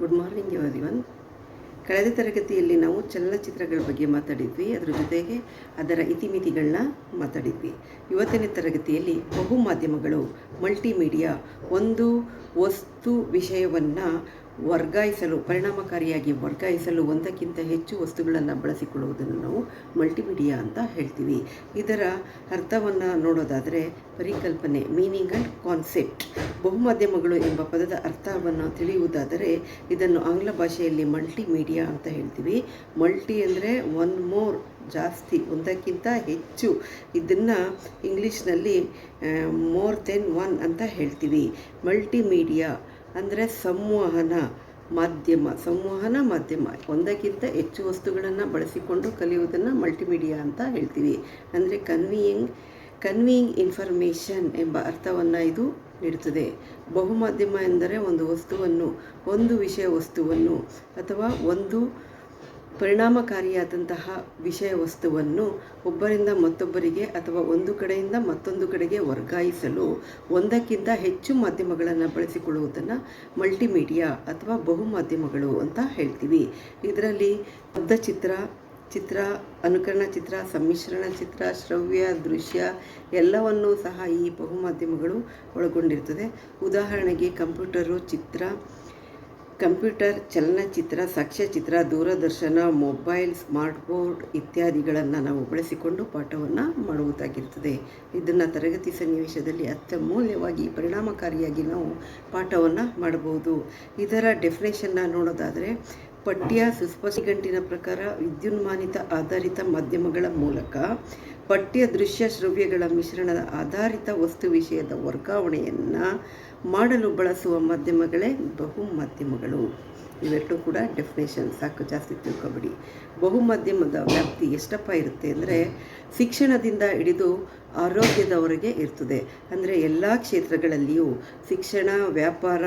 Good morning ಇವನ್ ಕಳೆದ ತರಗತಿಯಲ್ಲಿ ನಾವು ಚಲನಚಿತ್ರಗಳ ಬಗ್ಗೆ ಮಾತಾಡಿದ್ವಿ. ಅದರ ಜೊತೆಗೆ ಅದರ ಇತಿಮಿತಿಗಳನ್ನ ಮಾತಾಡಿದ್ವಿ. ಇವತ್ತಿನ ತರಗತಿಯಲ್ಲಿ ಬಹು ಮಾಧ್ಯಮಗಳು ಮಲ್ಟಿಮೀಡಿಯಾ ಒಂದು ವಸ್ತು ವಿಷಯವನ್ನು ವರ್ಗಾಯಿಸಲು, ಪರಿಣಾಮಕಾರಿಯಾಗಿ ವರ್ಗಾಯಿಸಲು ಒಂದಕ್ಕಿಂತ ಹೆಚ್ಚು ವಸ್ತುಗಳನ್ನು ಬಳಸಿಕೊಳ್ಳುವುದನ್ನು ನಾವು ಮಲ್ಟಿಮೀಡಿಯಾ ಅಂತ ಹೇಳ್ತೀವಿ. ಇದರ ಅರ್ಥವನ್ನು ನೋಡೋದಾದರೆ ಪರಿಕಲ್ಪನೆ ಮೀನಿಂಗ್ ಆ್ಯಂಡ್ ಕಾನ್ಸೆಪ್ಟ್ ಬಹುಮಾಧ್ಯಮಗಳು ಎಂಬ ಪದದ ಅರ್ಥವನ್ನು ತಿಳಿಯುವುದಾದರೆ ಇದನ್ನು ಆಂಗ್ಲ ಭಾಷೆಯಲ್ಲಿ ಮಲ್ಟಿಮೀಡಿಯಾ ಅಂತ ಹೇಳ್ತೀವಿ. ಮಲ್ಟಿ ಅಂದರೆ ಒನ್ ಮೋರ್ ಜಾಸ್ತಿ, ಒಂದಕ್ಕಿಂತ ಹೆಚ್ಚು. ಇದನ್ನು ಇಂಗ್ಲೀಷ್ನಲ್ಲಿ ಮೋರ್ ದೆನ್ ಒನ್ ಅಂತ ಹೇಳ್ತೀವಿ. ಮಲ್ಟಿಮೀಡಿಯಾ ಅಂದರೆ ಸಂವಹನ ಮಾಧ್ಯಮ ಸಂವಹನ ಮಾಧ್ಯಮ. ಒಂದಕ್ಕಿಂತ ಹೆಚ್ಚು ವಸ್ತುಗಳನ್ನು ಬಳಸಿಕೊಂಡು ಕಲಿಯುವುದನ್ನು ಮಲ್ಟಿಮೀಡಿಯಾ ಅಂತ ಹೇಳ್ತೀವಿ. ಅಂದರೆ ಕನ್ವಿಯಿಂಗ್ ಕನ್ವಿಯಿಂಗ್ ಇನ್ಫಾರ್ಮೇಷನ್ ಎಂಬ ಅರ್ಥವನ್ನು ಇದು ನೀಡುತ್ತದೆ. ಬಹುಮಾಧ್ಯಮ ಎಂದರೆ ಒಂದು ವಸ್ತುವನ್ನು, ಒಂದು ವಿಷಯ ವಸ್ತುವನ್ನು ಅಥವಾ ಒಂದು ಪರಿಣಾಮಕಾರಿಯಾದಂತಹ ವಿಷಯ ವಸ್ತುವನ್ನು ಒಬ್ಬರಿಂದ ಮತ್ತೊಬ್ಬರಿಗೆ ಅಥವಾ ಒಂದು ಕಡೆಯಿಂದ ಮತ್ತೊಂದು ಕಡೆಗೆ ವರ್ಗಾಯಿಸಲು ಒಂದಕ್ಕಿಂತ ಹೆಚ್ಚು ಮಾಧ್ಯಮಗಳನ್ನು ಬಳಸಿಕೊಳ್ಳುವುದನ್ನು ಮಲ್ಟಿಮೀಡಿಯಾ ಅಥವಾ ಬಹುಮಾಧ್ಯಮಗಳು ಅಂತ ಹೇಳ್ತೀವಿ. ಇದರಲ್ಲಿ ಶಬ್ದ ಚಿತ್ರ, ಅನುಕರಣ ಚಿತ್ರ, ಸಮ್ಮಿಶ್ರಣ ಚಿತ್ರ, ಶ್ರವ್ಯ, ದೃಶ್ಯ ಎಲ್ಲವನ್ನೂ ಸಹ ಈ ಬಹುಮಾಧ್ಯಮಗಳು ಒಳಗೊಂಡಿರ್ತದೆ ಉದಾಹರಣೆಗೆ ಕಂಪ್ಯೂಟರು ಚಿತ್ರ, ಕಂಪ್ಯೂಟರ್ ಚಲನಚಿತ್ರ, ಸಾಕ್ಷ್ಯಚಿತ್ರ, ದೂರದರ್ಶನ, ಮೊಬೈಲ್, ಸ್ಮಾರ್ಟ್ ಬೋರ್ಡ್ ಇತ್ಯಾದಿಗಳನ್ನು ನಾವು ಬಳಸಿಕೊಂಡು ಪಾಠವನ್ನು ಮಾಡುವುದಾಗಿರ್ತದೆ ಇದನ್ನು ತರಗತಿ ಸನ್ನಿವೇಶದಲ್ಲಿ ಅತ್ಯಮೂಲ್ಯವಾಗಿ ಪರಿಣಾಮಕಾರಿಯಾಗಿ ನಾವು ಪಾಠವನ್ನು ಮಾಡಬಹುದು. ಇದರ ಡೆಫಿನೇಷನ್ನ ನೋಡೋದಾದರೆ ಪಠ್ಯ ಸುಸ್ಪಷ್ಟಿಗಂಟಿನ ಪ್ರಕಾರ ವಿದ್ಯುನ್ಮಾನಿತ ಆಧಾರಿತ ಮಾಧ್ಯಮಗಳ ಮೂಲಕ ಪಠ್ಯ ದೃಶ್ಯ ಶ್ರವ್ಯಗಳ ಮಿಶ್ರಣದ ಆಧಾರಿತ ವಸ್ತು ವಿಷಯದ ವರ್ಗಾವಣೆಯನ್ನು ಮಾಡಲು ಬಳಸುವ ಮಾಧ್ಯಮಗಳೇ ಬಹು ಮಾಧ್ಯಮಗಳು ಇವೆರಡು ಕೂಡ ಡೆಫಿನೇಷನ್. ಸಾಕು ಜಾಸ್ತಿ ತಿಳ್ಕೊಬೇಡಿ. ಬಹು ಮಾಧ್ಯಮದ ವ್ಯಾಪ್ತಿ ಎಷ್ಟಪ್ಪ ಇರುತ್ತೆ ಅಂದರೆ ಶಿಕ್ಷಣದಿಂದ ಹಿಡಿದು ಆರೋಗ್ಯದವರೆಗೆ ಇರ್ತದೆ. ಅಂದರೆ ಎಲ್ಲ ಕ್ಷೇತ್ರಗಳಲ್ಲಿಯೂ ಶಿಕ್ಷಣ, ವ್ಯಾಪಾರ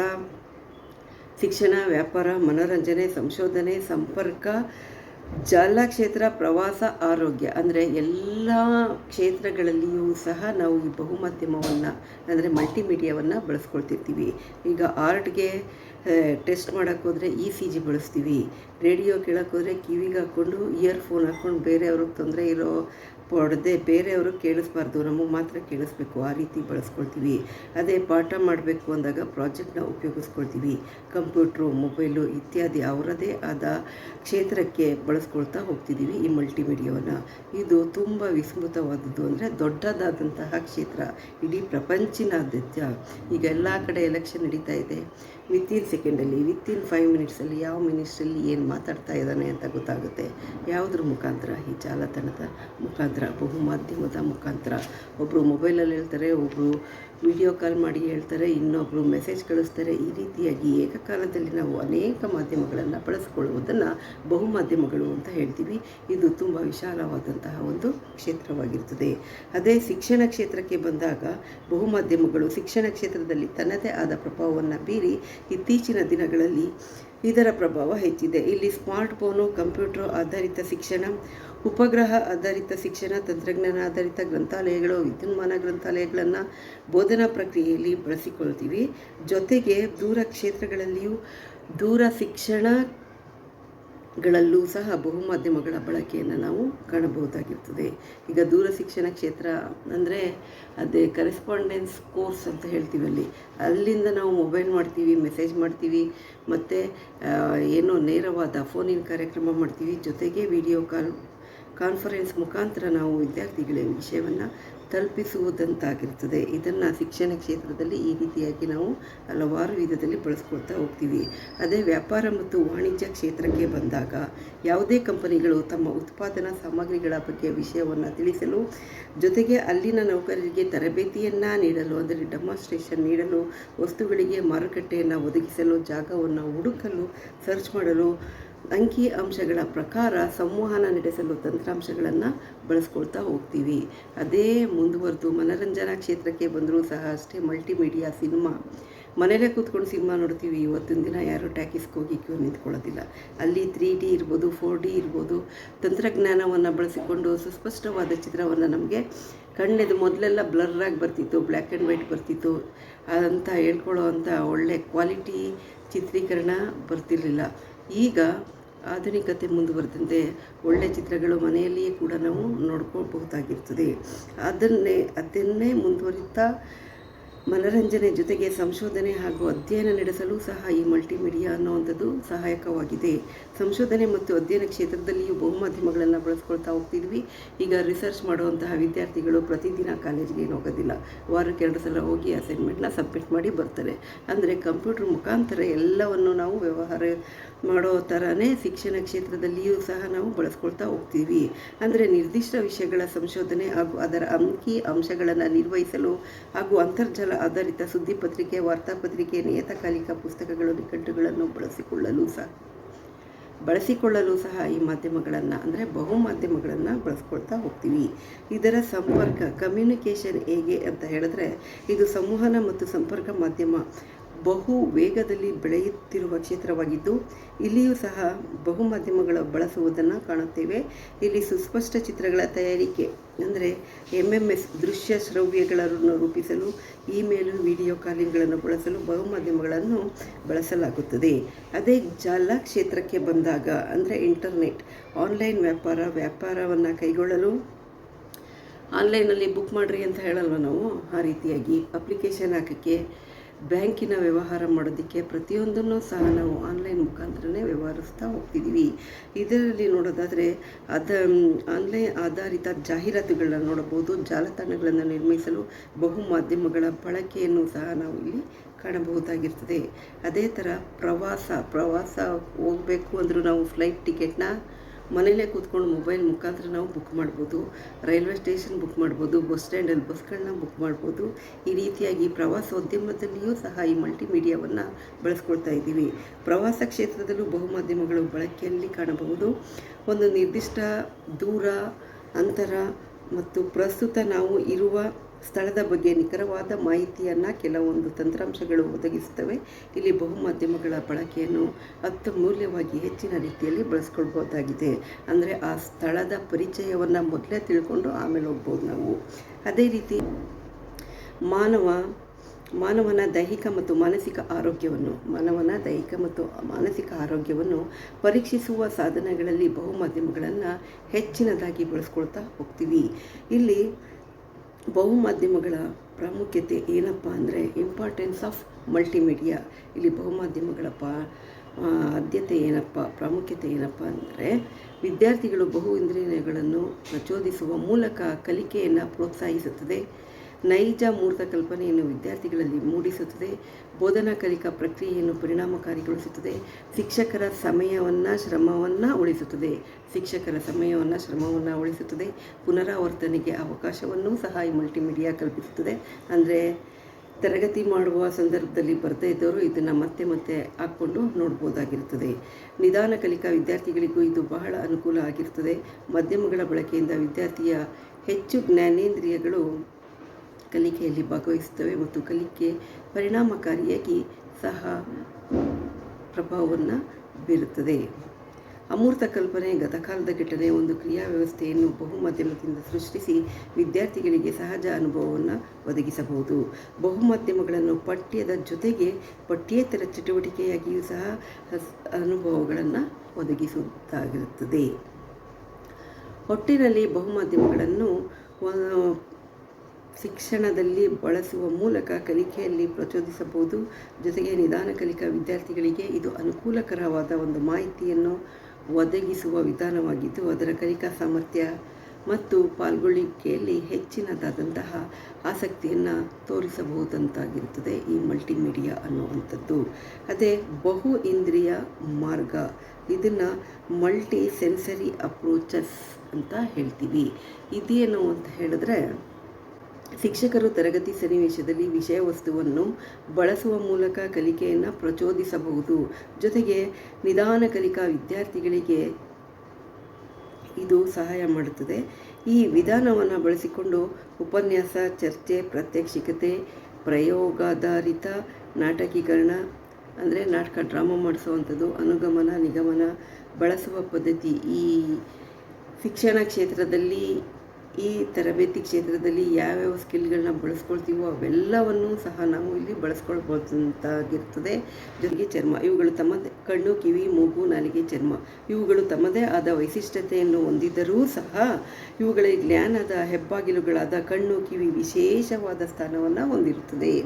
ಶಿಕ್ಷಣ, ವ್ಯಾಪಾರ, ಮನೋರಂಜನೆ, ಸಂಶೋಧನೆ, ಸಂಪರ್ಕ, ಜಾಲ ಕ್ಷೇತ್ರ, ಪ್ರವಾಸ, ಆರೋಗ್ಯ ಅಂದರೆ ಎಲ್ಲ ಕ್ಷೇತ್ರಗಳಲ್ಲಿಯೂ ಸಹ ನಾವು ಈ ಬಹುಮಾಧ್ಯಮವನ್ನು ಅಂದರೆ ಮಲ್ಟಿಮೀಡಿಯಾವನ್ನು ಬಳಸ್ಕೊಳ್ತಿರ್ತೀವಿ. ಈಗ ಆರ್ಟ್ಗೆ ಟೆಸ್ಟ್ ಮಾಡೋಕ್ಕೋದ್ರೆ ಇ ಸಿ ಜಿ ಬಳಸ್ತೀವಿ. ರೇಡಿಯೋ ಕೇಳೋಕ್ಕೋದ್ರೆ ಕಿವಿಗೆ ಹಾಕ್ಕೊಂಡು, ಇಯರ್ಫೋನ್ ಹಾಕ್ಕೊಂಡು ಬೇರೆಯವ್ರಿಗೆ ತೊಂದರೆ ಇರೋ ಪಡೆದೆ ಬೇರೆಯವರು ಕೇಳಿಸ್ಬಾರ್ದು, ನಮಗೆ ಮಾತ್ರ ಕೇಳಿಸ್ಬೇಕು, ಆ ರೀತಿ ಬಳಸ್ಕೊಳ್ತೀವಿ. ಅದೇ ಪಾಠ ಮಾಡಬೇಕು ಅಂದಾಗ ಪ್ರಾಜೆಕ್ಟ್ನ ಉಪಯೋಗಿಸ್ಕೊಳ್ತೀವಿ. ಕಂಪ್ಯೂಟ್ರು, ಮೊಬೈಲು ಇತ್ಯಾದಿ ಅವರದೇ ಆದ ಕ್ಷೇತ್ರಕ್ಕೆ ಬಳಸ್ಕೊಳ್ತಾ ಹೋಗ್ತಿದ್ದೀವಿ ಈ ಮಲ್ಟಿಮೀಡಿಯಾವನ್ನು. ಇದು ತುಂಬ ವಿಸ್ಮೃತವಾದದ್ದು ಅಂದರೆ ದೊಡ್ಡದಾದಂತಹ ಕ್ಷೇತ್ರ, ಇಡೀ ಪ್ರಪಂಚಿನಾದ್ಯತ್ಯ ಈಗ ಎಲ್ಲ ಕಡೆ ಎಲೆಕ್ಷನ್ ನಡೀತಾ ಇದೆ. ವಿತಿನ್ ಸೆಕೆಂಡಲ್ಲಿ, ವಿತಿನ್ ಫೈವ್ ಮಿನಿಟ್ಸಲ್ಲಿ ಯಾವ ಮಿನಿಟ್ಸಲ್ಲಿ ಏನು ಮಾತಾಡ್ತಾ ಇದ್ದಾನೆ ಅಂತ ಗೊತ್ತಾಗುತ್ತೆ. ಯಾವುದ್ರ ಮುಖಾಂತರ ಈ ಜಾಲತಾಣದ ಮುಖಾಂತರ ಬಹು ಮಾಧ್ಯಮದ ಮುಖಾಂತರ. ಒಬ್ಬರು ಮೊಬೈಲಲ್ಲಿ ಹೇಳ್ತಾರೆ ಒಬ್ಬರು ವಿಡಿಯೋ ಕಾಲ್ ಮಾಡಿ ಹೇಳ್ತಾರೆ ಇನ್ನೊಬ್ಬರು ಮೆಸೇಜ್ ಕಳಿಸ್ತಾರೆ. ಈ ರೀತಿಯಾಗಿ ಏಕಕಾಲದಲ್ಲಿ ನಾವು ಅನೇಕ ಮಾಧ್ಯಮಗಳನ್ನು ಬಳಸಿಕೊಳ್ಳುವುದನ್ನು ಬಹು ಮಾಧ್ಯಮಗಳು ಅಂತ ಹೇಳ್ತೀವಿ. ಇದು ತುಂಬ ವಿಶಾಲವಾದಂತಹ ಒಂದು ಕ್ಷೇತ್ರವಾಗಿರ್ತದೆ. ಅದೇ ಶಿಕ್ಷಣ ಕ್ಷೇತ್ರಕ್ಕೆ ಬಂದಾಗ ಬಹು ಮಾಧ್ಯಮಗಳು ಶಿಕ್ಷಣ ಕ್ಷೇತ್ರದಲ್ಲಿ ತನ್ನದೇ ಆದ ಪ್ರಭಾವವನ್ನು ಬೀರಿ ಇತ್ತೀಚಿನ ದಿನಗಳಲ್ಲಿ ಇದರ ಪ್ರಭಾವ ಹೆಚ್ಚಿದೆ. ಇಲ್ಲಿ ಸ್ಮಾರ್ಟ್ ಫೋನು ಕಂಪ್ಯೂಟರ್ ಆಧಾರಿತ ಶಿಕ್ಷಣ ಉಪಗ್ರಹ ಆಧಾರಿತ ಶಿಕ್ಷಣ, ತಂತ್ರಜ್ಞಾನ ಆಧಾರಿತ ಗ್ರಂಥಾಲಯಗಳು, ವಿದ್ಯುನ್ಮಾನ ಗ್ರಂಥಾಲಯಗಳನ್ನು ಬೋಧನಾ ಪ್ರಕ್ರಿಯೆಯಲ್ಲಿ ಬಳಸಿಕೊಳ್ತೀವಿ ಜೊತೆಗೆ ದೂರ ಕ್ಷೇತ್ರಗಳಲ್ಲಿಯೂ ದೂರ ಶಿಕ್ಷಣ ಗಳಲ್ಲೂ ಸಹ ಬಹುಮಾಧ್ಯಮಗಳ ಬಳಕೆಯನ್ನು ನಾವು ಕಾಣಬಹುದಾಗಿರ್ತದೆ. ಈಗ ದೂರ ಶಿಕ್ಷಣ ಕ್ಷೇತ್ರ ಅಂದರೆ ಅದೇ ಕರೆಸ್ಪಾಂಡೆನ್ಸ್ ಕೋರ್ಸ್ ಅಂತ ಹೇಳ್ತೀವಿ ಅಲ್ಲಿ. ಅಲ್ಲಿಂದ ನಾವು ಮೊಬೈಲ್ ಮಾಡ್ತೀವಿ ಮೆಸೇಜ್ ಮಾಡ್ತೀವಿ, ಮತ್ತು ಏನೋ ನೇರವಾದ ಫೋನಿನ ಕಾರ್ಯಕ್ರಮ ಮಾಡ್ತೀವಿ. ಜೊತೆಗೆ ವಿಡಿಯೋ ಕಾಲ್ ಕಾನ್ಫರೆನ್ಸ್ ಮುಖಾಂತರ ನಾವು ವಿದ್ಯಾರ್ಥಿಗಳಿಗೆ ವಿಷಯವನ್ನು ತಲುಪಿಸುವುದಂತಾಗಿರ್ತದೆ. ಇದನ್ನು ಶಿಕ್ಷಣ ಕ್ಷೇತ್ರದಲ್ಲಿ ಈ ರೀತಿಯಾಗಿ ನಾವು ಹಲವಾರು ವಿಧದಲ್ಲಿ ಬಳಸ್ಕೊಳ್ತಾ ಹೋಗ್ತೀವಿ. ಅದೇ ವ್ಯಾಪಾರ ಮತ್ತು ವಾಣಿಜ್ಯ ಕ್ಷೇತ್ರಕ್ಕೆ ಬಂದಾಗ ಯಾವುದೇ ಕಂಪನಿಗಳು ತಮ್ಮ ಉತ್ಪಾದನಾ ಸಾಮಗ್ರಿಗಳ ಬಗ್ಗೆ ವಿಷಯವನ್ನು ತಿಳಿಸಲು, ಜೊತೆಗೆ ಅಲ್ಲಿನ ನೌಕರರಿಗೆ ತರಬೇತಿಯನ್ನು ನೀಡಲು, ಅಂದರೆ ಡೆಮಾನ್ಸ್ಟ್ರೇಷನ್ ನೀಡಲು, ವಸ್ತುಗಳಿಗೆ ಮಾರುಕಟ್ಟೆಯನ್ನು ಒದಗಿಸಲು, ಜಾಗವನ್ನು ಹುಡುಕಲು ಸರ್ಚ್ ಮಾಡಲು ಅಂಕಿ ಅಂಶಗಳ ಪ್ರಕಾರ ಸಂವಹನ ನಡೆಸಲು ತಂತ್ರಾಂಶಗಳನ್ನು ಬಳಸ್ಕೊಳ್ತಾ ಹೋಗ್ತೀವಿ. ಅದೇ ಮುಂದುವರೆದು ಮನರಂಜನಾ ಕ್ಷೇತ್ರಕ್ಕೆ ಬಂದರೂ ಸಹ ಅಷ್ಟೇ ಮಲ್ಟಿಮೀಡಿಯಾ ಸಿನಿಮಾ. ಮನೇಲೇ ಕೂತ್ಕೊಂಡು ಸಿನಿಮಾ ನೋಡ್ತೀವಿ. ಇವತ್ತಿನ ದಿನ ಯಾರೂ ಟ್ಯಾಕಿಸ್ಗೆ ಹೋಗಿ ಕ್ಯೂ ನಿಂತ್ಕೊಳ್ಳೋದಿಲ್ಲ. ಅಲ್ಲಿ ತ್ರೀ ಡಿ ಇರ್ಬೋದು, ಫೋರ್ ಡಿ ಇರ್ಬೋದು. ತಂತ್ರಜ್ಞಾನವನ್ನು ಬಳಸಿಕೊಂಡು ಸುಸ್ಪಷ್ಟವಾದ ಚಿತ್ರವನ್ನು ನಮಗೆ ಕಣ್ಣೆದು ಮೊದಲೆಲ್ಲ ಬ್ಲರ್ರಾಗಿ ಬರ್ತಿತ್ತು ಬ್ಲ್ಯಾಕ್ ಆ್ಯಂಡ್ ವೈಟ್ ಬರ್ತಿತ್ತು. ಅಂತ ಹೇಳ್ಕೊಳ್ಳೋ ಅಂಥ ಒಳ್ಳೆ ಕ್ವಾಲಿಟಿ ಚಿತ್ರೀಕರಣ ಬರ್ತಿರಲಿಲ್ಲ. ಈಗ ಆಧುನಿಕತೆ ಮುಂದುವರೆದಂತೆ ಒಳ್ಳೆಯ ಚಿತ್ರಗಳು ಮನೆಯಲ್ಲಿಯೇ ಕೂಡ ನಾವು ನೋಡ್ಕೋಬಹುದಾಗಿರ್ತದೆ. ಅದನ್ನೇ ಅದನ್ನೇ ಮುಂದುವರಿತಾ ಮನರಂಜನೆ ಜೊತೆಗೆ ಸಂಶೋಧನೆ ಹಾಗೂ ಅಧ್ಯಯನ ನಡೆಸಲು ಸಹ ಈ ಮಲ್ಟಿಮೀಡಿಯಾ ಅನ್ನುವಂಥದ್ದು ಸಹಾಯಕವಾಗಿದೆ. ಸಂಶೋಧನೆ ಮತ್ತು ಅಧ್ಯಯನ ಕ್ಷೇತ್ರದಲ್ಲಿಯೂ ಬಹುಮಾಧ್ಯಮಗಳನ್ನು ಬಳಸ್ಕೊಳ್ತಾ ಹೋಗ್ತಿದ್ವಿ. ಈಗ ರಿಸರ್ಚ್ ಮಾಡುವಂತಹ ವಿದ್ಯಾರ್ಥಿಗಳು ಪ್ರತಿದಿನ ಕಾಲೇಜ್ಗೆ ಏನು ಹೋಗೋದಿಲ್ಲ. ವಾರಕ್ಕೆ ಎರಡು ಸಲ ಹೋಗಿ ಅಸೈನ್ಮೆಂಟ್ನ ಸಬ್ಮಿಟ್ ಮಾಡಿ ಬರ್ತಾರೆ. ಅಂದರೆ ಕಂಪ್ಯೂಟರ್ ಮುಖಾಂತರ ಎಲ್ಲವನ್ನು ನಾವು ವ್ಯವಹಾರ ಮಾಡೋ ಥರನೇ ಶಿಕ್ಷಣ ಕ್ಷೇತ್ರದಲ್ಲಿಯೂ ಸಹ ನಾವು ಬಳಸ್ಕೊಳ್ತಾ ಹೋಗ್ತೀವಿ. ಅಂದರೆ ನಿರ್ದಿಷ್ಟ ವಿಷಯಗಳ ಸಂಶೋಧನೆ ಹಾಗೂ ಅದರ ಅಂಕಿ ಅಂಶಗಳನ್ನು ನಿರ್ವಹಿಸಲು ಹಾಗೂ ಅಂತರ್ಜಾಲ ಆಧಾರಿತ ಸುದ್ದಿ ಪತ್ರಿಕೆ ವಾರ್ತಾಪತ್ರಿಕೆ ನಿಯತಕಾಲಿಕ ಪುಸ್ತಕಗಳು ನಿಕಟ್ಟುಗಳನ್ನು ಬಳಸಿಕೊಳ್ಳಲು ಸಹ ಬಳಸಿಕೊಳ್ಳಲು ಸಹ ಈ ಮಾಧ್ಯಮಗಳನ್ನು, ಅಂದರೆ ಬಹು ಮಾಧ್ಯಮಗಳನ್ನು ಬಳಸ್ಕೊಳ್ತಾ ಹೋಗ್ತೀವಿ. ಇದರ ಸಂಪರ್ಕ ಕಮ್ಯುನಿಕೇಷನ್ ಹೇಗೆ ಅಂತ ಹೇಳಿದ್ರೆ, ಇದು ಸಂವಹನ ಮತ್ತು ಸಂಪರ್ಕ ಮಾಧ್ಯಮ ಬಹು ವೇಗದಲ್ಲಿ ಬೆಳೆಯುತ್ತಿರುವ ಕ್ಷೇತ್ರವಾಗಿದ್ದು, ಇಲ್ಲಿಯೂ ಸಹ ಬಹು ಮಾಧ್ಯಮಗಳ ಬಳಸುವುದನ್ನು ಕಾಣುತ್ತೇವೆ. ಇಲ್ಲಿ ಸುಸ್ಪಷ್ಟ ಚಿತ್ರಗಳ ತಯಾರಿಕೆ, ಅಂದರೆ ಎಂ ಎಂ ಎಸ್ ದೃಶ್ಯ ಶ್ರವ್ಯಗಳನ್ನು ರೂಪಿಸಲು, ಇಮೇಲು, ವಿಡಿಯೋ ಕಾಲಿಂಗ್ಗಳನ್ನು ಬಳಸಲು ಬಹು ಮಾಧ್ಯಮಗಳನ್ನು ಬಳಸಲಾಗುತ್ತದೆ. ಅದೇ ಜಾಲ ಕ್ಷೇತ್ರಕ್ಕೆ ಬಂದಾಗ, ಅಂದರೆ ಇಂಟರ್ನೆಟ್, ಆನ್ಲೈನ್ ವ್ಯಾಪಾರ, ವ್ಯಾಪಾರವನ್ನು ಕೈಗೊಳ್ಳಲು ಆನ್ಲೈನಲ್ಲಿ ಬುಕ್ ಮಾಡಿರಿ ಅಂತ ಹೇಳಲ್ವ ನಾವು? ಆ ರೀತಿಯಾಗಿ ಅಪ್ಲಿಕೇಶನ್ ಹಾಕೋಕ್ಕೆ ಬ್ಯಾಂಕಿನ ವ್ಯವಹಾರ ಮಾಡೋದಕ್ಕೆ ಪ್ರತಿಯೊಂದನ್ನು ಸಹ ನಾವು ಆನ್ಲೈನ್ ಮುಖಾಂತರನೇ ವ್ಯವಹರಿಸ್ತಾ ಹೋಗ್ತಿದ್ದೀವಿ ಇದರಲ್ಲಿ ನೋಡೋದಾದರೆ, ಅದ ಆನ್ಲೈನ್ ಆಧಾರಿತ ಜಾಹೀರಾತುಗಳನ್ನು ನೋಡಬಹುದು, ಜಾಲತಾಣಗಳನ್ನು ನಿರ್ಮಿಸಲು ಬಹು ಮಾಧ್ಯಮಗಳ ಬಳಕೆಯನ್ನು ಸಹ ನಾವು ಇಲ್ಲಿ ಕಾಣಬಹುದಾಗಿರ್ತದೆ. ಅದೇ ಥರ ಪ್ರವಾಸ ಪ್ರವಾಸ ಹೋಗಬೇಕು ಅಂದರೂ ನಾವು ಫ್ಲೈಟ್ ಟಿಕೆಟ್ನ ಮನೇಲೇ ಕೂತ್ಕೊಂಡು ಮೊಬೈಲ್ ಮುಖಾಂತರ ನಾವು ಬುಕ್ ಮಾಡ್ಬೋದು, ರೈಲ್ವೆ ಸ್ಟೇಷನ್ ಬುಕ್ ಮಾಡ್ಬೋದು ಬಸ್ ಸ್ಟ್ಯಾಂಡಲ್ಲಿ ಬಸ್ಗಳನ್ನ ಬುಕ್ ಮಾಡ್ಬೋದು, ಈ ರೀತಿಯಾಗಿ ಪ್ರವಾಸೋದ್ಯಮದಲ್ಲಿಯೂ ಸಹ ಈ ಮಲ್ಟಿಮೀಡಿಯಾವನ್ನು ಬಳಸ್ಕೊಳ್ತಾ ಇದ್ದೀವಿ. ಪ್ರವಾಸ ಕ್ಷೇತ್ರದಲ್ಲೂ ಬಹುಮಾಧ್ಯಮಗಳು ಬಳಕೆಯಲ್ಲಿ ಕಾಣಬಹುದು. ಒಂದು ನಿರ್ದಿಷ್ಟ ದೂರ, ಅಂತರ ಮತ್ತು ಪ್ರಸ್ತುತ ನಾವು ಇರುವ ಸ್ಥಳದ ಬಗ್ಗೆ ನಿಖರವಾದ ಮಾಹಿತಿಯನ್ನು ಕೆಲವೊಂದು ತಂತ್ರಾಂಶಗಳು ಒದಗಿಸುತ್ತವೆ. ಇಲ್ಲಿ ಬಹುಮಾಧ್ಯಮಗಳ ಬಳಕೆಯನ್ನು ಅತ್ಯಮೂಲ್ಯವಾಗಿ ಹೆಚ್ಚಿನ ರೀತಿಯಲ್ಲಿ ಬಳಸ್ಕೊಳ್ಬೋದಾಗಿದೆ ಅಂದರೆ ಆ ಸ್ಥಳದ ಪರಿಚಯವನ್ನು ಮೊದಲೇ ತಿಳ್ಕೊಂಡು ಆಮೇಲೆ ಹೋಗ್ಬೋದು ನಾವು. ಅದೇ ರೀತಿ ಮಾನವ, ಮಾನವನ ದೈಹಿಕ ಮತ್ತು ಮಾನಸಿಕ ಆರೋಗ್ಯವನ್ನು, ಮಾನವನ ದೈಹಿಕ ಮತ್ತು ಮಾನಸಿಕ ಆರೋಗ್ಯವನ್ನು ಪರೀಕ್ಷಿಸುವ ಸಾಧನಗಳಲ್ಲಿ ಬಹುಮಾಧ್ಯಮಗಳನ್ನು ಹೆಚ್ಚಿನದಾಗಿ ಬಳಸ್ಕೊಳ್ತಾ ಹೋಗ್ತೀವಿ. ಇಲ್ಲಿ ಬಹುಮಾಧ್ಯಮಗಳ ಪ್ರಾಮುಖ್ಯತೆ ಏನಪ್ಪ ಅಂದರೆ ಇಂಪಾರ್ಟೆನ್ಸ್ ಆಫ್ ಮಲ್ಟಿಮೀಡಿಯಾ ಇಲ್ಲಿ ಬಹುಮಾಧ್ಯಮಗಳ ಪಾ ಆದ್ಯತೆ ಏನಪ್ಪ, ಪ್ರಾಮುಖ್ಯತೆ ಏನಪ್ಪ ಅಂದರೆ ವಿದ್ಯಾರ್ಥಿಗಳು ಬಹು ಇಂದ್ರಿಯಗಳನ್ನು ಪ್ರಚೋದಿಸುವ ಮೂಲಕ ಕಲಿಕೆಯನ್ನು ಪ್ರೋತ್ಸಾಹಿಸುತ್ತದೆ. ನೈಜ ಮೂರ್ತ ಕಲ್ಪನೆಯನ್ನು ವಿದ್ಯಾರ್ಥಿಗಳಲ್ಲಿ ಮೂಡಿಸುತ್ತದೆ. ಬೋಧನಾ ಕಲಿಕಾ ಪ್ರಕ್ರಿಯೆಯನ್ನು ಪರಿಣಾಮಕಾರಿಗೊಳಿಸುತ್ತದೆ. ಶಿಕ್ಷಕರ ಸಮಯವನ್ನು ಶ್ರಮವನ್ನು ಉಳಿಸುತ್ತದೆ. ಶಿಕ್ಷಕರ ಸಮಯವನ್ನು ಶ್ರಮವನ್ನು ಉಳಿಸುತ್ತದೆ. ಪುನರಾವರ್ತನೆಗೆ ಅವಕಾಶವನ್ನೂ ಸಹ ಈ ಮಲ್ಟಿಮೀಡಿಯಾ ಕಲ್ಪಿಸುತ್ತದೆ. ಅಂದರೆ ತರಗತಿ ಮಾಡುವ ಸಂದರ್ಭದಲ್ಲಿ ಬರ್ತಾ ಇದ್ದವರು ಇದನ್ನು ಮತ್ತೆ ಮತ್ತೆ ಹಾಕ್ಕೊಂಡು ನೋಡ್ಬೋದಾಗಿರುತ್ತದೆ. ನಿಧಾನ ಕಲಿಕಾ ವಿದ್ಯಾರ್ಥಿಗಳಿಗೂ ಇದು ಬಹಳ ಅನುಕೂಲ ಆಗಿರುತ್ತದೆ. ಮಾಧ್ಯಮಗಳ ಬಳಕೆಯಿಂದ ವಿದ್ಯಾರ್ಥಿಯ ಹೆಚ್ಚು ಜ್ಞಾನೇಂದ್ರಿಯಗಳು ಕಲಿಕೆಯಲ್ಲಿ ಭಾಗವಹಿಸುತ್ತವೆ ಮತ್ತು ಕಲಿಕೆ ಪರಿಣಾಮಕಾರಿಯಾಗಿ ಸಹ ಪ್ರಭಾವವನ್ನು ಬೀರುತ್ತದೆ. ಅಮೂರ್ತ ಕಲ್ಪನೆ, ಗತಕಾಲದ ಘಟನೆ, ಒಂದು ಕ್ರಿಯಾ ವ್ಯವಸ್ಥೆಯನ್ನು ಬಹುಮಾಧ್ಯಮದಿಂದ ಸೃಷ್ಟಿಸಿ ವಿದ್ಯಾರ್ಥಿಗಳಿಗೆ ಸಹಜ ಅನುಭವವನ್ನು ಒದಗಿಸಬಹುದು. ಬಹುಮಾಧ್ಯಮಗಳನ್ನು ಪಠ್ಯದ ಜೊತೆಗೆ ಪಠ್ಯೇತರ ಚಟುವಟಿಕೆಯಾಗಿಯೂ ಸಹ ಅನುಭವಗಳನ್ನು ಒದಗಿಸುವುದಾಗಿರುತ್ತದೆ. ಒಟ್ಟಿನಲ್ಲಿ ಬಹುಮಾಧ್ಯಮಗಳನ್ನು ಶಿಕ್ಷಣದಲ್ಲಿ ಬಳಸುವ ಮೂಲಕ ಕಲಿಕೆಯಲ್ಲಿ ಪ್ರಚೋದಿಸಬಹುದು. ಜೊತೆಗೆ ನಿಧಾನ ಕಲಿಕಾ ವಿದ್ಯಾರ್ಥಿಗಳಿಗೆ ಇದು ಅನುಕೂಲಕರವಾದ ಒಂದು ಮಾಹಿತಿಯನ್ನು ಒದಗಿಸುವ ವಿಧಾನವಾಗಿದ್ದು, ಅದರ ಕಲಿಕಾ ಸಾಮರ್ಥ್ಯ ಮತ್ತು ಪಾಲ್ಗೊಳ್ಳಿಕೆಯಲ್ಲಿ ಹೆಚ್ಚಿನದಾದಂತಹ ಆಸಕ್ತಿಯನ್ನು ತೋರಿಸಬಹುದಂತಾಗಿರುತ್ತದೆ ಈ ಮಲ್ಟಿಮೀಡಿಯಾ ಅನ್ನುವಂಥದ್ದು. ಅದೇ ಬಹು ಇಂದ್ರಿಯ ಮಾರ್ಗ. ಇದನ್ನು ಮಲ್ಟಿ ಸೆನ್ಸರಿ ಅಪ್ರೋಚಸ್ ಅಂತ ಹೇಳ್ತೀವಿ. ಇದೇನು ಅಂತ ಹೇಳಿದ್ರೆ ಶಿಕ್ಷಕರು ತರಗತಿ ಸನ್ನಿವೇಶದಲ್ಲಿ ವಿಷಯ ವಸ್ತುವನ್ನು ಬಳಸುವ ಮೂಲಕ ಕಲಿಕೆಯನ್ನು ಪ್ರಚೋದಿಸಬಹುದು. ಜೊತೆಗೆ ನಿಧಾನ ಕಲಿಕಾ ವಿದ್ಯಾರ್ಥಿಗಳಿಗೆ ಇದು ಸಹಾಯ ಮಾಡುತ್ತದೆ. ಈ ವಿಧಾನವನ್ನು ಬಳಸಿಕೊಂಡು ಉಪನ್ಯಾಸ, ಚರ್ಚೆ, ಪ್ರಾತ್ಯಕ್ಷಿಕತೆ, ಪ್ರಯೋಗಾಧಾರಿತ ನಾಟಕೀಕರಣ, ಅಂದರೆ ನಾಟಕ ಡ್ರಾಮಾ ಮಾಡಿಸುವಂಥದ್ದು, ಅನುಗಮನ, ನಿಗಮನ ಬಳಸುವ ಪದ್ಧತಿ ಈ ಶಿಕ್ಷಣ ಕ್ಷೇತ್ರದಲ್ಲಿ ಈ ತರಬೇತಿ ಕ್ಷೇತ್ರದಲ್ಲಿ ಯಾವ್ಯಾವ ಸ್ಕಿಲ್ಗಳನ್ನ ಬಳಸ್ಕೊಳ್ತೀವೋ ಅವೆಲ್ಲವನ್ನೂ ಸಹ ನಾವು ಇಲ್ಲಿ ಬಳಸ್ಕೊಳ್ಬೋದಂತಾಗಿರ್ತದೆ. ಜೊತೆಗೆ ಚರ್ಮ, ಇವುಗಳು ತಮ್ಮದೇ, ಕಣ್ಣು, ಕಿವಿ, ಮೂಗು, ನಾಲಿಗೆ, ಚರ್ಮ, ಇವುಗಳು ತಮ್ಮದೇ ಆದ ವೈಶಿಷ್ಟ್ಯತೆಯನ್ನು ಹೊಂದಿದ್ದರೂ ಸಹ ಇವುಗಳ ಜ್ಞಾನದ ಹೆಬ್ಬಾಗಿಲುಗಳಾದ ಕಣ್ಣು, ಕಿವಿ ವಿಶೇಷವಾದ ಸ್ಥಾನವನ್ನು ಹೊಂದಿರುತ್ತದೆ.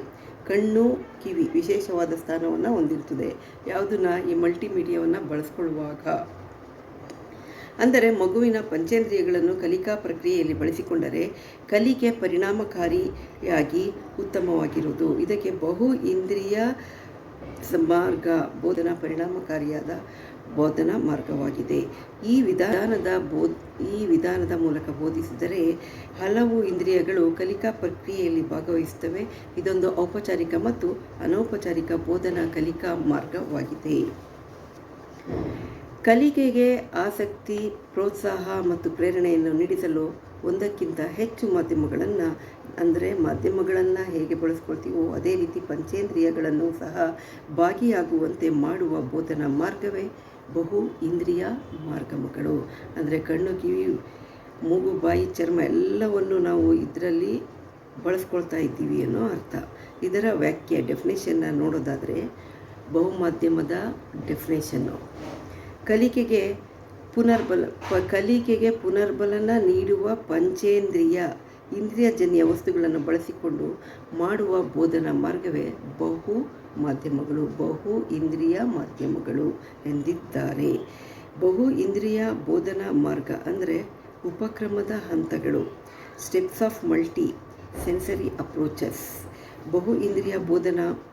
ಕಣ್ಣು, ಕಿವಿ ವಿಶೇಷವಾದ ಸ್ಥಾನವನ್ನು ಹೊಂದಿರುತ್ತದೆ. ಯಾವುದನ್ನ ಈ ಮಲ್ಟಿಮೀಡಿಯಾವನ್ನು ಬಳಸ್ಕೊಳ್ಳುವಾಗ ಅಂದರೆ ಮಗುವಿನ ಪಂಚೇಂದ್ರಿಯಗಳನ್ನು ಕಲಿಕಾ ಪ್ರಕ್ರಿಯೆಯಲ್ಲಿ ಬಳಸಿಕೊಂಡರೆ ಕಲಿಕೆ ಪರಿಣಾಮಕಾರಿಯಾಗಿ ಉತ್ತಮವಾಗಿರುವುದು. ಇದಕ್ಕೆ ಬಹು ಇಂದ್ರಿಯ ಮಾರ್ಗ ಬೋಧನಾ ಪರಿಣಾಮಕಾರಿಯಾದ ಬೋಧನಾ ಮಾರ್ಗವಾಗಿದೆ. ಈ ವಿಧಾನದ ಬೋಧ್, ಈ ವಿಧಾನದ ಮೂಲಕ ಬೋಧಿಸಿದರೆ ಹಲವು ಇಂದ್ರಿಯಗಳು ಕಲಿಕಾ ಪ್ರಕ್ರಿಯೆಯಲ್ಲಿ ಭಾಗವಹಿಸುತ್ತವೆ. ಇದೊಂದು ಔಪಚಾರಿಕ ಮತ್ತು ಅನೌಪಚಾರಿಕ ಬೋಧನಾ ಕಲಿಕಾ ಮಾರ್ಗವಾಗಿದೆ. ಕಲಿಕೆಗೆ ಆಸಕ್ತಿ, ಪ್ರೋತ್ಸಾಹ ಮತ್ತು ಪ್ರೇರಣೆಯನ್ನು ನೀಡಿಸಲು ಒಂದಕ್ಕಿಂತ ಹೆಚ್ಚು ಮಾಧ್ಯಮಗಳನ್ನು, ಅಂದರೆ ಮಾಧ್ಯಮಗಳನ್ನು ಹೇಗೆ ಬಳಸ್ಕೊಳ್ತೀವೋ ಅದೇ ರೀತಿ ಪಂಚೇಂದ್ರಿಯಗಳನ್ನು ಸಹ ಭಾಗಿಯಾಗುವಂತೆ ಮಾಡುವ ಬೋಧನಾ ಮಾರ್ಗವೇ ಬಹು ಇಂದ್ರಿಯ ಮಾರ್ಗಮಗಳು. ಅಂದರೆ ಕಣ್ಣು, ಕಿವಿ, ಮೂಗು, ಬಾಯಿ, ಚರ್ಮ ಎಲ್ಲವನ್ನು ನಾವು ಇದರಲ್ಲಿ ಬಳಸ್ಕೊಳ್ತಾ ಇದ್ದೀವಿ ಅನ್ನೋ ಅರ್ಥ. ಇದರ ವ್ಯಾಖ್ಯೆ, ಡೆಫಿನೇಷನ್ನ ನೋಡೋದಾದರೆ ಬಹುಮಾಧ್ಯಮದ ಡೆಫಿನೇಷನ್ನು. ಕಲಿಕೆಗೆ ಪುನರ್ಬಲ, ಪ, ಕಲಿಕೆಗೆ ಪುನರ್ಬಲನ ನೀಡುವ ಪಂಚೇಂದ್ರಿಯ, ಇಂದ್ರಿಯಜನ್ಯ ವಸ್ತುಗಳನ್ನು ಬಳಸಿಕೊಂಡು ಮಾಡುವ ಬೋಧನಾ ಮಾರ್ಗವೇ ಬಹು ಮಾಧ್ಯಮಗಳು, ಬಹು ಇಂದ್ರಿಯ ಮಾಧ್ಯಮಗಳು ಎಂದಿದ್ದಾರೆ. ಬಹು ಇಂದ್ರಿಯ ಬೋಧನಾ ಮಾರ್ಗ ಅಂದರೆ ಉಪಕ್ರಮದ ಹಂತಗಳು steps of multi sensory approaches ಬಹು ಇಂದ್ರಿಯ ಬೋಧನಾ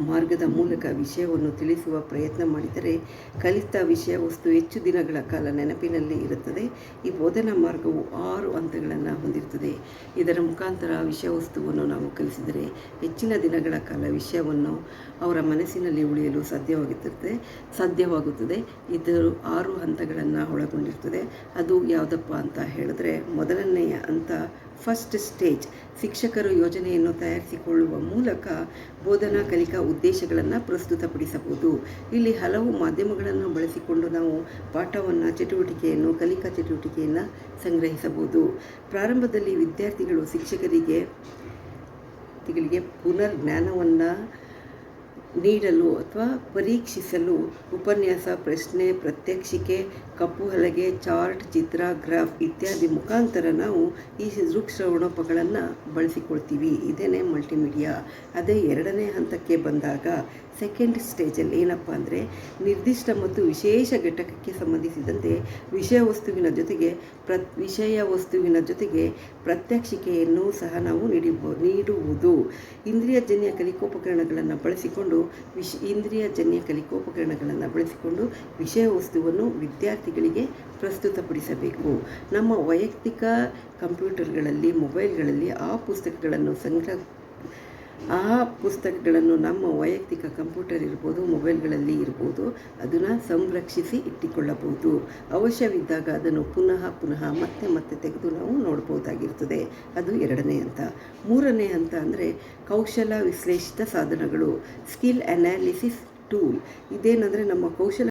ಮಾರ್ಗದ ಮೂಲಕ ವಿಷಯವನ್ನು ತಿಳಿಸುವ ಪ್ರಯತ್ನ ಮಾಡಿದರೆ ಕಲಿತ ವಿಷಯ ವಸ್ತು ಹೆಚ್ಚು ದಿನಗಳ ಕಾಲ ನೆನಪಿನಲ್ಲಿ ಇರುತ್ತದೆ. ಈ ಬೋಧನಾ ಮಾರ್ಗವು ಆರು ಹಂತಗಳನ್ನು ಹೊಂದಿರುತ್ತದೆ. ಇದರ ಮುಖಾಂತರ ವಿಷಯ ವಸ್ತುವನ್ನು ನಾವು ಕಲಿಸಿದರೆ ಹೆಚ್ಚಿನ ದಿನಗಳ ಕಾಲ ವಿಷಯವನ್ನು ಅವರ ಮನಸ್ಸಿನಲ್ಲಿ ಉಳಿಯಲು ಸಾಧ್ಯವಾಗುತ್ತದೆ ಸಾಧ್ಯವಾಗುತ್ತದೆ. ಇದರ ಆರು ಹಂತಗಳನ್ನು ಒಳಗೊಂಡಿರ್ತದೆ ಅದು ಯಾವುದಪ್ಪ ಅಂತ ಹೇಳಿದ್ರೆ, ಮೊದಲನೆಯ ಹಂತ ಫಸ್ಟ್ ಸ್ಟೇಜ್ ಶಿಕ್ಷಕರು ಯೋಜನೆಯನ್ನು ತಯಾರಿಸಿಕೊಳ್ಳುವ ಮೂಲಕ ಬೋಧನಾ ಕಲಿಕಾ ಉದ್ದೇಶಗಳನ್ನು ಪ್ರಸ್ತುತಪಡಿಸಬಹುದು. ಇಲ್ಲಿ ಹಲವು ಮಾಧ್ಯಮಗಳನ್ನು ಬಳಸಿಕೊಂಡು ನಾವು ಪಾಠವನ್ನು, ಚಟುವಟಿಕೆಯನ್ನು, ಕಲಿಕಾ ಚಟುವಟಿಕೆಯನ್ನು ಸಂಗ್ರಹಿಸಬಹುದು. ಪ್ರಾರಂಭದಲ್ಲಿ ವಿದ್ಯಾರ್ಥಿಗಳು ಶಿಕ್ಷಕರಿಗೆ ಪುನರ್ ಜ್ಞಾನವನ್ನು ನೀಡಲು ಅಥವಾ ಪರೀಕ್ಷಿಸಲು ಉಪನ್ಯಾಸ, ಪ್ರಶ್ನೆ, ಪ್ರತ್ಯಕ್ಷಿಕೆ, ಕಪ್ಪು ಹಲಗೆ, ಚಾರ್ಟ್, ಚಿತ್ರ, ಗ್ರಾಫ್ ಇತ್ಯಾದಿ ಮುಖಾಂತರ ನಾವು ಈ ದೃಕ್ಶ್ರವಣೋಪಗಳನ್ನು ಬಳಸಿಕೊಳ್ತೀವಿ. ಇದೇನೇ ಮಲ್ಟಿಮೀಡಿಯಾ. ಅದೇ ಎರಡನೇ ಹಂತಕ್ಕೆ ಬಂದಾಗ ಸೆಕೆಂಡ್ ಸ್ಟೇಜಲ್ಲಿ ಏನಪ್ಪ ಅಂದರೆ ನಿರ್ದಿಷ್ಟ ಮತ್ತು ವಿಶೇಷ ಘಟಕಕ್ಕೆ ಸಂಬಂಧಿಸಿದಂತೆ ವಿಷಯ ವಸ್ತುವಿನ ಜೊತೆಗೆ ಪ್ರ, ವಿಷಯ ವಸ್ತುವಿನ ಜೊತೆಗೆ ಪ್ರತ್ಯಕ್ಷಿಕೆಯನ್ನು ಸಹ ನಾವು ನೀಡಿಬೋ, ನೀಡುವುದು. ಇಂದ್ರಿಯಜನ್ಯ ಕಲಿಕೋಪಕರಣಗಳನ್ನು ಬಳಸಿಕೊಂಡು ವಿಶ್ ಇಂದ್ರಿಯಜನ್ಯ ಕಲಿಕೋಪಕರಣಗಳನ್ನು ಬಳಸಿಕೊಂಡು ವಿಷಯ ವಸ್ತುವನ್ನು ವಿದ್ಯಾರ್ಥಿಗಳಿಗೆ ಪ್ರಸ್ತುತಪಡಿಸಬೇಕು. ನಮ್ಮ ವೈಯಕ್ತಿಕ ಕಂಪ್ಯೂಟರ್ಗಳಲ್ಲಿ, ಮೊಬೈಲ್ಗಳಲ್ಲಿ ಆ ಪುಸ್ತಕಗಳನ್ನು ಸಂಗ್ರಹ ಆ ಪುಸ್ತಕಗಳನ್ನು ನಮ್ಮ ವೈಯಕ್ತಿಕ ಕಂಪ್ಯೂಟರ್ ಇರ್ಬೋದು, ಮೊಬೈಲ್ಗಳಲ್ಲಿ ಇರ್ಬೋದು, ಅದನ್ನು ಸಂರಕ್ಷಿಸಿ ಇಟ್ಟುಕೊಳ್ಳಬಹುದು. ಅವಶ್ಯವಿದ್ದಾಗ ಅದನ್ನು ಪುನಃ ಪುನಃ ಮತ್ತೆ ಮತ್ತೆ ತೆಗೆದು ನಾವು ನೋಡ್ಬೋದಾಗಿರ್ತದೆ. ಅದು ಎರಡನೇ ಹಂತ. ಮೂರನೇ ಹಂತ ಅಂದರೆ ಕೌಶಲ ವಿಶ್ಲೇಷಿತ ಸಾಧನಗಳು. ಸ್ಕಿಲ್ ಅನಾಲಿಸಿಸ್ ಟೂಲ್ ಇದೇನೆಂದರೆ ನಮ್ಮ ಕೌಶಲ